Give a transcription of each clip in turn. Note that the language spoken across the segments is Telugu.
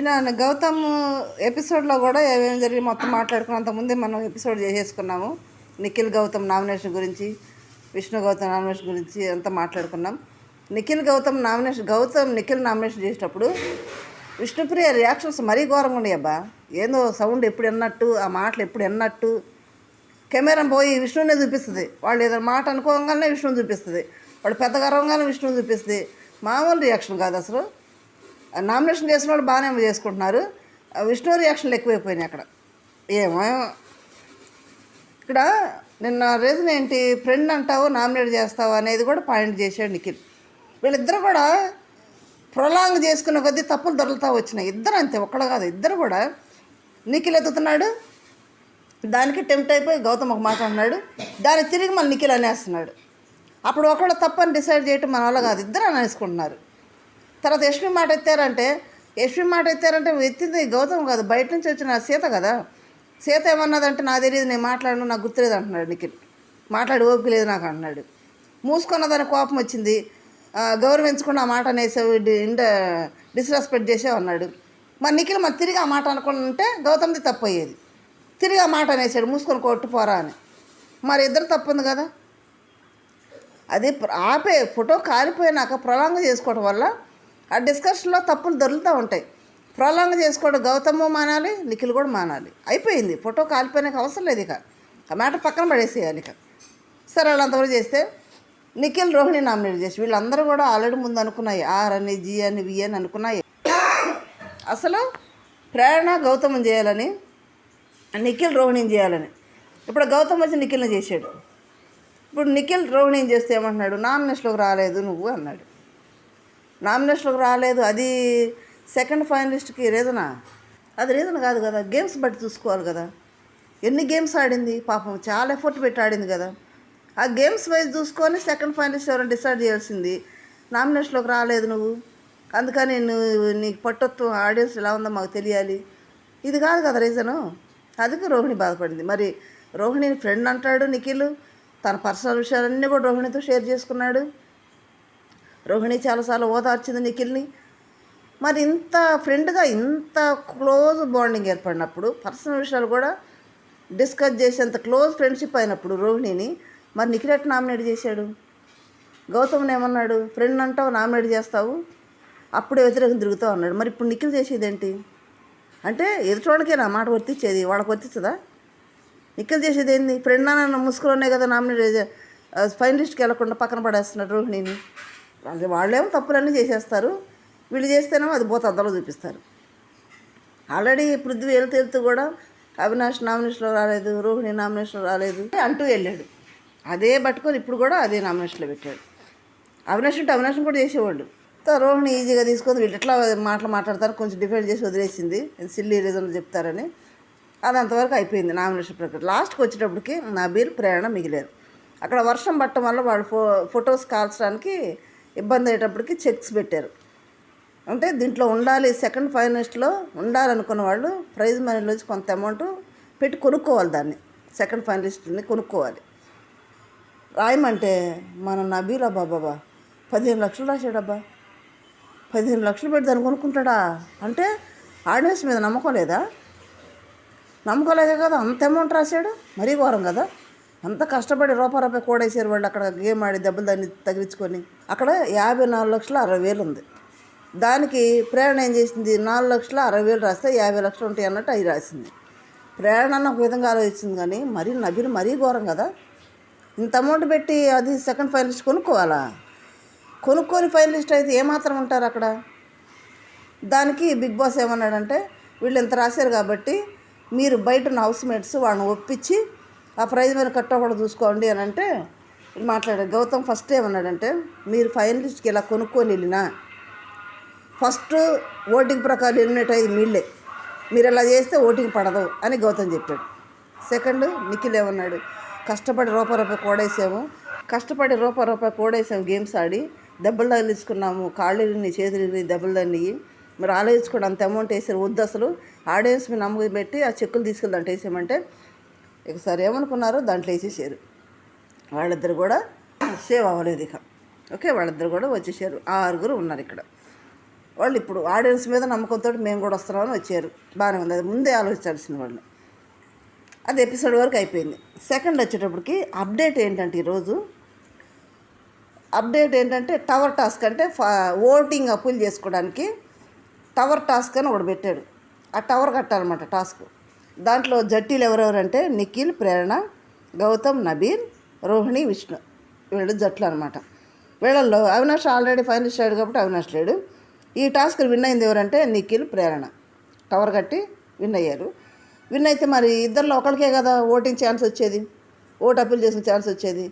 నేను గౌతమ్ ఎపిసోడ్లో కూడా ఏమేమి జరిగి మొత్తం మాట్లాడుకున్నంత అంతకుముందే మనం ఎపిసోడ్ చేసేసుకున్నాము. నిఖిల్ గౌతమ్ నామినేషన్ గురించి విష్ణు గౌతమ్ నామినేషన్ గురించి అంతా మాట్లాడుకున్నాం. నిఖిల్ గౌతమ్ నామినేషన్ గౌతమ్ నిఖిల్ నామినేషన్ చేసేటప్పుడు విష్ణుప్రియ రియాక్షన్స్ మరీ ఘోరంగా ఉన్నాయి అబ్బా. ఏందో సౌండ్ ఎప్పుడు ఎన్నట్టు ఆ మాటలు ఎప్పుడు ఎన్నట్టు కెమెరా పోయి విష్ణువునే చూపిస్తుంది. వాళ్ళు ఏదైనా మాట అనుకోగానే విష్ణువుని చూపిస్తుంది. వాడు పెద్ద గర్వంగానే విష్ణువుని చూపిస్తుంది. మామూలు రియాక్షన్ కాదు అసలు. నామినేషన్ చేసిన వాళ్ళు బాగానే చేసుకుంటున్నారు. విష్ణు రియాక్షన్లు ఎక్కువైపోయినాయి అక్కడ. ఏమో. ఇక్కడ నిన్న రీజన్ ఏంటి? ఫ్రెండ్ అంటావు నామినేట్ చేస్తావు అనేది కూడా పాయింట్ చేశాడు నిఖిల్. వీళ్ళిద్దరు కూడా ప్రొలాంగ్ చేసుకున్న కొద్దీ తప్పులు దొరుకుతా వచ్చినాయి. ఇద్దరు అంతే ఒక్కడ కాదు ఇద్దరు కూడా నిఖిల్ ఎత్తుతున్నాడు. దానికి టెంప్ట్ అయిపోయి గౌతమ్ ఒక మాట అన్నాడు. దాన్ని తిరిగి మళ్ళీ నిఖిల్ అనేస్తున్నాడు. అప్పుడు ఒకళ్ళు తప్పని డిసైడ్ చేయటం మన వల్ల కాదు ఇద్దరు అనేసుకుంటున్నారు. తర్వాత యశ్మి మాట ఎత్తారంటే యశ్మి మాట ఎత్తారంటే ఎత్తింది గౌతమ్ కాదు బయట నుంచి వచ్చిన సీత కదా. సీత ఏమన్నదంటే నాకు తెలియదు నేను మాట్లాడను నాకు గుర్తులేదు అంటున్నాడు నిఖిల్. మాట్లాడి ఓపిక లేదు నాకు అంటున్నాడు. మూసుకున్నదని కోపం వచ్చింది. గౌరవించకుండా ఆ మాట అనేసావు ఇండ డిస్రెస్పెక్ట్ చేసావు అన్నాడు. మరి నిఖిల్ మరి తిరిగి ఆ మాట అనుకుంటే గౌతమ్ది తప్పు అయ్యేది తిరిగి ఆ మాట అనేసాడు మూసుకొని కొట్టుపోరా అని. మరి ఇద్దరు తప్పు ఉంది కదా. అది ఆపే ఫోటో కాలిపోయినాక ప్రొలాంగ్ చేసుకోవడం వల్ల ఆ డిస్కషన్లో తప్పులు దొరుకుతూ ఉంటాయి. ప్రొలాంగ్ చేసుకోవడం గౌతమ్ మానాలి నిఖిల్ కూడా మానాలి. అయిపోయింది. ఫోటో కాలిపోయినాక అవసరం లేదు ఇక. ఆ మాట పక్కన పడేసేయాలి ఇక. సరే వాళ్ళంతవరకు చేస్తే నిఖిల్ రోహిణి నామినేట్ చేసి వీళ్ళందరూ కూడా ఆల్రెడీ ముందు అనుకున్నాయి ఆర్ అని జి అని వి అని అనుకున్నాయి అసలు ప్రేరణ గౌతమం చేయాలని నిఖిల్ రోహిణిని చేయాలని. ఇప్పుడు గౌతమ్ వచ్చి నిఖిల్ని చేశాడు. ఇప్పుడు నిఖిల్ రోహిణిని చేస్తే ఏమంటున్నాడు? నామినేషన్లోకి రాలేదు నువ్వు అన్నాడు. నామినేషన్లోకి రాలేదు. అది సెకండ్ ఫైనలిస్ట్కి రీజనా? అది రీజన్ కాదు కదా. గేమ్స్ బట్టి చూసుకోవాలి కదా. ఎన్ని గేమ్స్ ఆడింది? పాపం చాలా ఎఫర్ట్ పెట్టి ఆడింది కదా. ఆ గేమ్స్ వైజ్ చూసుకొని సెకండ్ ఫైనలిస్ట్ ఎవరైనా డిసైడ్ చేయాల్సింది నామినేషన్లోకి రాలేదు నువ్వు. అందుకని నువ్వు నీకు పట్టత్వం ఆడియన్స్ ఎలా ఉందో మాకు తెలియాలి. ఇది కాదు కదా రీజను. అందుకే రోహిణి బాధపడింది. మరి రోహిణిని ఫ్రెండ్ అంటాడు నిఖిల్. తన పర్సనల్ విషయాలన్నీ కూడా రోహిణితో షేర్ చేసుకున్నాడు. రోహిణి చాలాసార్లు ఓదార్చింది నిఖిల్ని. మరి ఇంత ఫ్రెండ్గా ఇంత క్లోజ్ బాండింగ్ ఏర్పడినప్పుడు పర్సనల్ విషయాలు కూడా డిస్కస్ చేసేంత క్లోజ్ ఫ్రెండ్షిప్ అయినప్పుడు రోహిణిని మరి నిఖిల్ ఎట్ నామినేట్ చేశాడు? గౌతమ్ని ఏమన్నాడు? ఫ్రెండ్ అంటావు నామినేట్ చేస్తావు. అప్పుడే వ్యతిరేకం తిరుగుతావు అన్నాడు. మరి ఇప్పుడు నిఖిల్ చేసేది ఏంటి? అంటే ఎదుటోళ్ళకే నా మాట వర్తించేది వాళ్ళకి వర్తిస్తుందా? నిఖిల్ చేసేది ఏంది? ఫ్రెండ్ అన్న ముసుగులోనే కదా నామినేట్ ఫైనలిస్ట్కి వెళ్ళకుండా పక్కన పడేస్తున్నాడు రోహిణిని. వాళ్ళు వాళ్ళేమో తప్పులన్నీ చేసేస్తారు. వీళ్ళు చేస్తేనేమో అది పోతే అద్దలో చూపిస్తారు. ఆల్రెడీ పృథ్వీ వెళ్తూ వెళ్తూ కూడా అవినాష్ నామినేషన్లో రాలేదు రోహిణి నామినేషన్లో రాలేదు అంటూ వెళ్ళాడు. అదే పట్టుకొని ఇప్పుడు కూడా అదే నామినేషన్లో పెట్టాడు. అవినాష్ ఉంటే అవినాష్ని కూడా చేసేవాళ్ళు. తో రోహిణి ఈజీగా తీసుకొని వీళ్ళు ఎట్లా మాటలు మాట్లాడతారు కొంచెం డిఫెండ్ చేసి వదిలేసింది. సిల్లీ రీజన్లు చెప్తారని. అది అంతవరకు అయిపోయింది నామినేషన్ ప్రక్రియ. లాస్ట్కి వచ్చేటప్పటికి నబీల్ ప్రేరణ మిగిలారు. అక్కడ వర్షం పట్టడం వల్ల వాళ్ళు ఫో ఫొటోస్ కాల్చడానికి ఇబ్బంది అయ్యేటప్పటికి చెక్స్ పెట్టారు. అంటే దీంట్లో ఉండాలి సెకండ్ ఫైనలిస్ట్లో ఉండాలనుకున్న వాళ్ళు ప్రైజ్ మనీలోంచి కొంత అమౌంట్ పెట్టి కొనుక్కోవాలి దాన్ని. సెకండ్ ఫైనలిస్ట్ని కొనుక్కోవాలి. రాయమంటే మన నబీలా బాబాబా పదిహేను లక్షలు రాశాడబ్బా. పదిహేను లక్షలు పెట్టి దాన్ని కొనుక్కుంటాడా? అంటే ఆడియన్స్ మీద నమ్మకం లేదా? నమ్మకం లేక కదా అంత అమౌంట్ రాశాడు? మరీ ఘోరం కదా? అంత కష్టపడి రూపాయి రూపాయి కూడేసారు వాళ్ళు అక్కడ గేమ్ ఆడి దెబ్బలు దాన్ని తగిలించుకొని. అక్కడ యాభై నాలుగు లక్షల అరవై వేలు ఉంది. దానికి ప్రేరణ ఏం చేసింది? నాలుగు లక్షల అరవై వేలు రాస్తే యాభై లక్షలు ఉంటాయి అన్నట్టు అవి రాసింది. ప్రేరణ అన్న ఒక విధంగా ఆలోచించింది కానీ మరీ నబీలు మరీ ఘోరం కదా. ఇంత అమౌంట్ పెట్టి అది సెకండ్ ఫైనలిస్ట్ కొనుక్కోవాలా? కొనుక్కొని ఫైనలిస్ట్ అయితే ఏమాత్రం ఉంటారు అక్కడ? దానికి బిగ్ బాస్ ఏమన్నాడంటే వీళ్ళు ఇంత రాశారు కాబట్టి మీరు బయట ఉన్న హౌస్ మేట్స్ వాళ్ళని ఒప్పించి ఆ ప్రైజ్ మీద కట్టకుండా చూసుకోండి అని అంటే మాట్లాడారు గౌతమ్ ఫస్ట్ ఏమన్నాడంటే మీరు ఫైనలిస్ట్కి ఇలా కొనుక్కొని వెళ్ళినా ఫస్ట్ ఓటింగ్ ప్రకారం ఎలిమినేట్ అయ్యేది మీళ్ళే. మీరు ఇలా చేస్తే ఓటింగ్ పడదు అని గౌతమ్ చెప్పాడు. సెకండ్ నిఖిల్ ఏమన్నాడు కష్టపడి రూపాయి రూపాయి కోడేసాము. కష్టపడి రూపాయి రూపాయి కోడేసాము గేమ్స్ ఆడి దెబ్బలు తగిలించుకున్నాము. కాళ్ళు ఇరిగినాయి, చేతులు ఇరిగినాయి, దెబ్బలు తగిలినాయి. మరి ఆలోచించుకోండి అంత అమౌంట్ వేసారు వద్దు అసలు. ఆడియన్స్ మీద నమ్మకం పెట్టి ఆ చెక్కులు తీసుకెళ్ళి అంటే వేసామంటే ఇక సరే ఏమనుకున్నారో దాంట్లో వేసేసారు. వాళ్ళిద్దరు కూడా సేవ్ అవ్వలేదు ఇక. ఓకే వాళ్ళిద్దరు కూడా వచ్చేసారు. ఆరుగురు ఉన్నారు ఇక్కడ. వాళ్ళు ఇప్పుడు ఆడియన్స్ మీద నమ్మకంతో మేము కూడా వస్తున్నామని వచ్చారు. బాగానే ఉంది. అది ముందే ఆలోచించాల్సిన వాళ్ళు. అది ఎపిసోడ్ వరకు అయిపోయింది. సెకండ్ వచ్చేటప్పటికి అప్డేట్ ఏంటంటే ఈరోజు అప్డేట్ ఏంటంటే టవర్ టాస్క్ అంటే ఓటింగ్ అప్పులు చేసుకోవడానికి టవర్ టాస్క్ అని ఒకటి పెట్టాడు. ఆ టవర్ కట్టాలన్నమాట టాస్క్. దాంట్లో జట్టీలు ఎవరెవరంటే నిఖిల్ ప్రేరణ గౌతమ్ నబీర్ రోహిణి విష్ణు. వీళ్ళు జట్లు అనమాట వీళ్ళల్లో అవినాష్ ఆల్రెడీ ఫైనలిస్ట్ అయ్యాడు కాబట్టి అవినాష్ లేడు. ఈ టాస్క్ విన్ అయింది ఎవరంటే నిఖిల్ ప్రేరణ. టవర్ కట్టి విన్ అయ్యారు. విన్ అయితే మరి ఇద్దరిలో ఒకరికే కదా ఓటింగ్ ఛాన్స్ వచ్చేది? ఓటు అప్పీల్ చేసిన ఛాన్స్ వచ్చేది?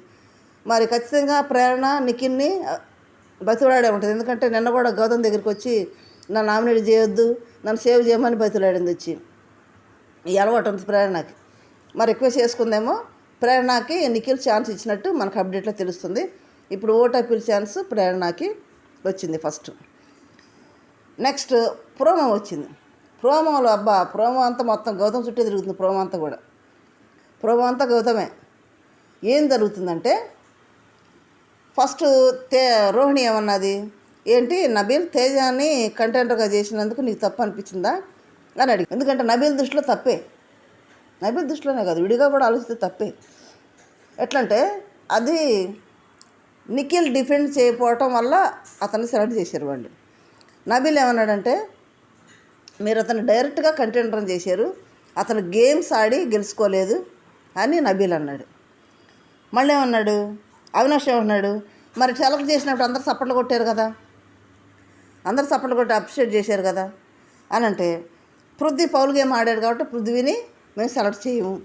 మరి ఖచ్చితంగా ప్రేరణ నిఖిల్ని బతిలాడే ఉంటుంది. ఎందుకంటే నిన్న కూడా గౌతమ్ దగ్గరికి వచ్చి నన్ను నామినేట్ చేయొద్దు నన్ను సేవ్ చేయమని బతిలాడింది వచ్చి. ఈ అలవాటు ఉంది ప్రేరణకి. మరి రిక్వెస్ట్ చేసుకుందేమో ప్రేరణకి నిఖిల్ ఛాన్స్ ఇచ్చినట్టు మనకు అప్డేట్లో తెలుస్తుంది. ఇప్పుడు ఓట్ అప్పీల్ ఛాన్స్ ప్రేరణకి వచ్చింది ఫస్ట్. నెక్స్ట్ ప్రోమో వచ్చింది. ప్రోమోలో అబ్బా ప్రోమో అంతా మొత్తం గౌతమ్ చుట్టే తిరుగుతుంది ప్రోమో అంతా కూడా. ప్రోమో అంతా గౌతమే. ఏం జరుగుతుందంటే ఫస్ట్ తే రోహిణి ఏమన్నది? ఏంటి నబీల్ తేజాన్ని కంటెంటర్గా చేసినందుకు నీకు తప్పు అనిపించిందా? అని అడిగి ఎందుకంటే నబీల్ దృష్టిలో తప్పే. నబీల దృష్టిలోనే కాదు విడిగా కూడా ఆలోచిస్తే తప్పే. ఎట్లంటే అది నిఖిల్ డిఫెండ్ చేయకపోవటం వల్ల అతన్ని సెలెక్ట్ చేశారు వాళ్ళు నబీల్ ఏమన్నాడంటే మీరు అతను డైరెక్ట్గా కంటెంటర్ చేశారు అతను గేమ్స్ ఆడి గెలుచుకోలేదు అని నబీల్ అన్నాడు. మళ్ళీ ఏమన్నాడు? అవినాష్ ఏమన్నాడు? మరి సెలెక్ట్ చేసినప్పుడు అందరు సప్పట్లు కొట్టారు కదా అందరు సప్పట్లు కొట్టి అప్రిషియేట్ చేశారు కదా అని అంటే పృథ్వీ పౌల్ గేమ్ ఆడాడు కాబట్టి పృథ్వీని మేము సెలెక్ట్ చేయము.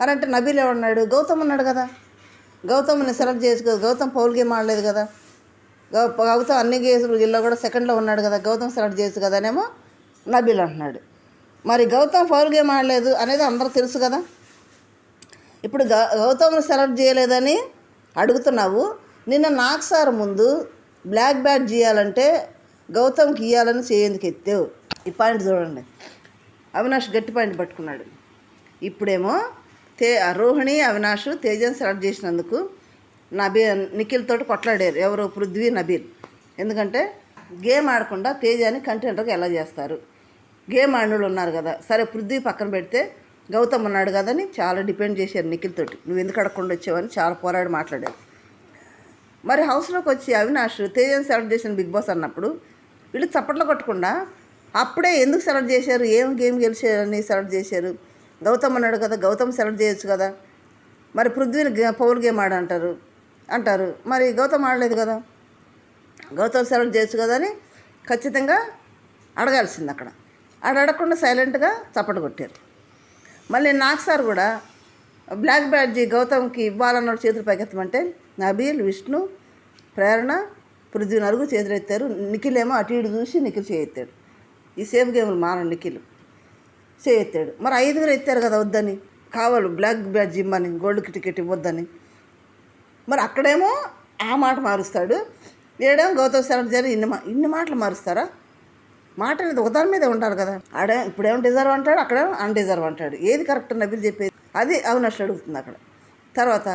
అని అంటే నబీల్ ఏమన్నాడు గౌతమ్ అన్నాడు కదా. గౌతమ్ని సెలెక్ట్ చేసుకో. గౌతమ్ పౌల్ గేమ్ ఆడలేదు కదా. గౌ గౌతమ్ అన్ని గేమ్స్లో కూడా సెకండ్లో ఉన్నాడు కదా. గౌతమ్ సెలెక్ట్ చేయొచ్చు కదా అనేమో నబీల్ అంటున్నాడు. మరి గౌతమ్ పౌల్ గేమ్ ఆడలేదు అనేది అందరూ తెలుసు కదా. ఇప్పుడు గౌతమ్ని సెలెక్ట్ చేయలేదని అడుగుతున్నావు. నిన్న నాకు సార్ ముందు బ్లాక్ బ్యాట్ చేయాలంటే గౌతమ్కి ఇవ్వాలని చేయందుకు ఎత్తావు? ఈ పాయింట్ చూడండి. అవినాష్ గట్టి పాయింట్ పట్టుకున్నాడు. ఇప్పుడేమో తే రోహిణి అవినాష్ తేజన్ సెలెక్ట్ చేసినందుకు నబీ నిఖిల్ తోటి కొట్లాడారు. ఎవరు? పృథ్వీ నబీల్. ఎందుకంటే గేమ్ ఆడకుండా తేజాని కంటెంటర్గా ఎలా చేస్తారు? గేమ్ ఆడినోళ్ళు ఉన్నారు కదా. సరే పృథ్వీ పక్కన పెడితే గౌతమ్ ఉన్నాడు కదా అని చాలా డిపెండ్ చేశారు నిఖిల్ తోటి నువ్వు ఎందుకు అడగకుండా వచ్చావని చాలా పోరాడి మాట్లాడారు. మరి హౌస్లోకి వచ్చి అవినాష్ తేజన్ సెలెక్ట్ చేసిన బిగ్ బాస్ అన్నప్పుడు వీళ్ళు చప్పట్లు కొట్టకుండా అప్పుడే ఎందుకు సెలెక్ట్ చేశారు? ఏం గేమ్ గెలిచారని సెలెక్ట్ చేశారు? గౌతమ్ అన్నాడు కదా గౌతమ్ సెలెక్ట్ చేయొచ్చు కదా. మరి పృథ్వీని గే- పౌల్ గేమ్ ఆడంటారు. అంటారు. మరి గౌతమ్ ఆడలేదు కదా. గౌతమ్ సెలెక్ట్ చేయొచ్చు కదా అని ఖచ్చితంగా అడగాల్సింది అక్కడ. ఆడ అడగకుండా సైలెంట్గా చప్పట కొట్టారు. మళ్ళీ నాకు సార్ కూడా బ్లాక్ బ్యాడ్జీ గౌతమ్కి ఇవ్వాలన్న చేతులు పైకెత్తమంటే నబీల్ విష్ణు ప్రేరణ పృథ్వీ నలుగురు చేతులు ఎత్తారు నిఖిలేమో అటు ఇటు చూసి నిఖిల్ చేయెత్తాడు ఈ సేఫ్ గేమ్లు మాన నిఖిల్. చేయెత్తాడు. మరి ఐదుగురు ఎత్తారు కదా వద్దని. కావాలి బ్లాక్ బ్యాడ్జ్ ఇమ్మని గోల్డ్ టికెట్ ఇవ్వద్దని. మరి అక్కడేమో ఆ మాట మారుస్తాడు. ఏడేమో గౌతమ్ శరణ్ జరి ఇన్ని మా ఇన్ని మాటలు మారుస్తారా? మాట అనేది ఒకదాని మీద ఉంటారు కదా. ఆడే ఇప్పుడేమో డిజర్వ్ అంటాడు అక్కడేమో అన్డిజర్వ్ అంటాడు. ఏది కరెక్ట్ నబిల్ చెప్పేది అది అవినాష్ అడుగుతుంది అక్కడ. తర్వాత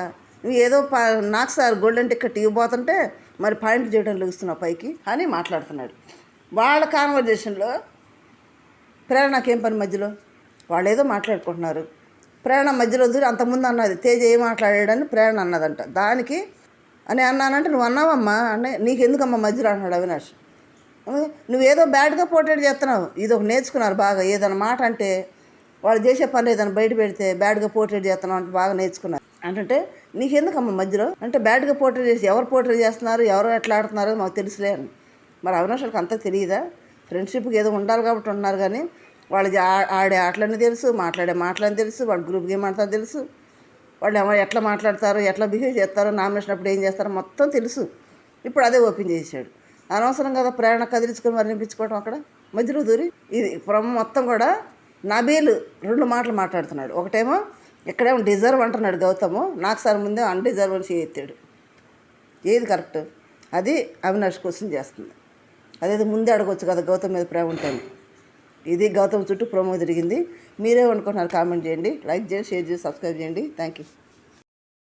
నువ్వు ఏదో పా నాకు సార్ గోల్డెన్ టికెట్ ఇవ్వబోతుంటే మరి పాయింట్ చేయడం లెగుస్తున్నావు పైకి అని మాట్లాడుతున్నాడు. వాళ్ళ కాన్వర్జేషన్లో ప్రేరణకేం పని మధ్యలో? వాళ్ళు ఏదో మాట్లాడుకుంటున్నారు. ప్రేరణ మధ్యలో దూరి అంతకుముందు అన్నది. తేజ ఏం మాట్లాడాడని ప్రేరణ అన్నదంట. దానికి అని అన్నానంటే నువ్వు అన్నావమ్మా? అంటే నీకెందుకమ్మా మధ్యలో? అంటున్నాడు అవినాష్. నువ్వేదో బ్యాడ్గా పోర్ట్రేట్ చేస్తున్నావు. ఇది ఒక నేర్చుకున్నారు బాగా. ఏదైనా మాట అంటే వాళ్ళు చేసే పని ఏదైనా బయట పెడితే బ్యాడ్గా పోర్ట్రేట్ చేస్తున్నావు అంటే బాగా నేర్చుకున్నారు. అంటే నీకెందుకమ్మా మధ్యలో? అంటే బ్యాడ్గా పోర్ట్రేట్ చేసి ఎవరు పోర్ట్రేట్ చేస్తున్నారు? ఎవరు ఎట్లా ఆడుతున్నారో? మాకు తెలుసులే. అని. మరి అవినాష్కి అంతా తెలియదా? ఫ్రెండ్షిప్కి ఏదో ఉండాలి కాబట్టి ఉన్నారు కానీ వాళ్ళు ఆడే ఆటలన్నీ తెలుసు మాట్లాడే మాటలని తెలుసు వాళ్ళ గ్రూప్ గేమ్ అంతా తెలుసు. వాళ్ళు ఎవరు ఎట్లా మాట్లాడతారు ఎట్లా బిహేవ్ చేస్తారో నామినేషన్ అప్పుడు ఏం చేస్తారో మొత్తం తెలుసు. ఇప్పుడు అదే ఓపెన్ చేశాడు అనవసరం కదా ప్రేరణ కదిలించుకొని వర్ణింపించుకోవడం అక్కడ? మధ్యలో దూరి. ఇది ప్రమ మొత్తం కూడా నబీలు రెండు మాటలు మాట్లాడుతున్నాడు. ఒకటేమో ఇక్కడేమో డిజర్వ్ అంటున్నాడు గౌతము. నాకు సార్ ముందే అన్డిజర్వ్ అని చేయెత్తాడు ఏది కరెక్ట్? అది అవినాష్ క్వశ్చన్ చేస్తుంది. అదేదో ముందే అడగొచ్చు కదా గౌతమ్ మీద ప్రేమ ఉంటుంది ఇది గౌతమ్ చుట్టూ ప్రోమో జరిగింది. మీరే అనుకుంటున్నారు కామెంట్ చేయండి. లైక్ చేయండి షేర్ చేసి సబ్స్క్రైబ్ చేయండి. Thank you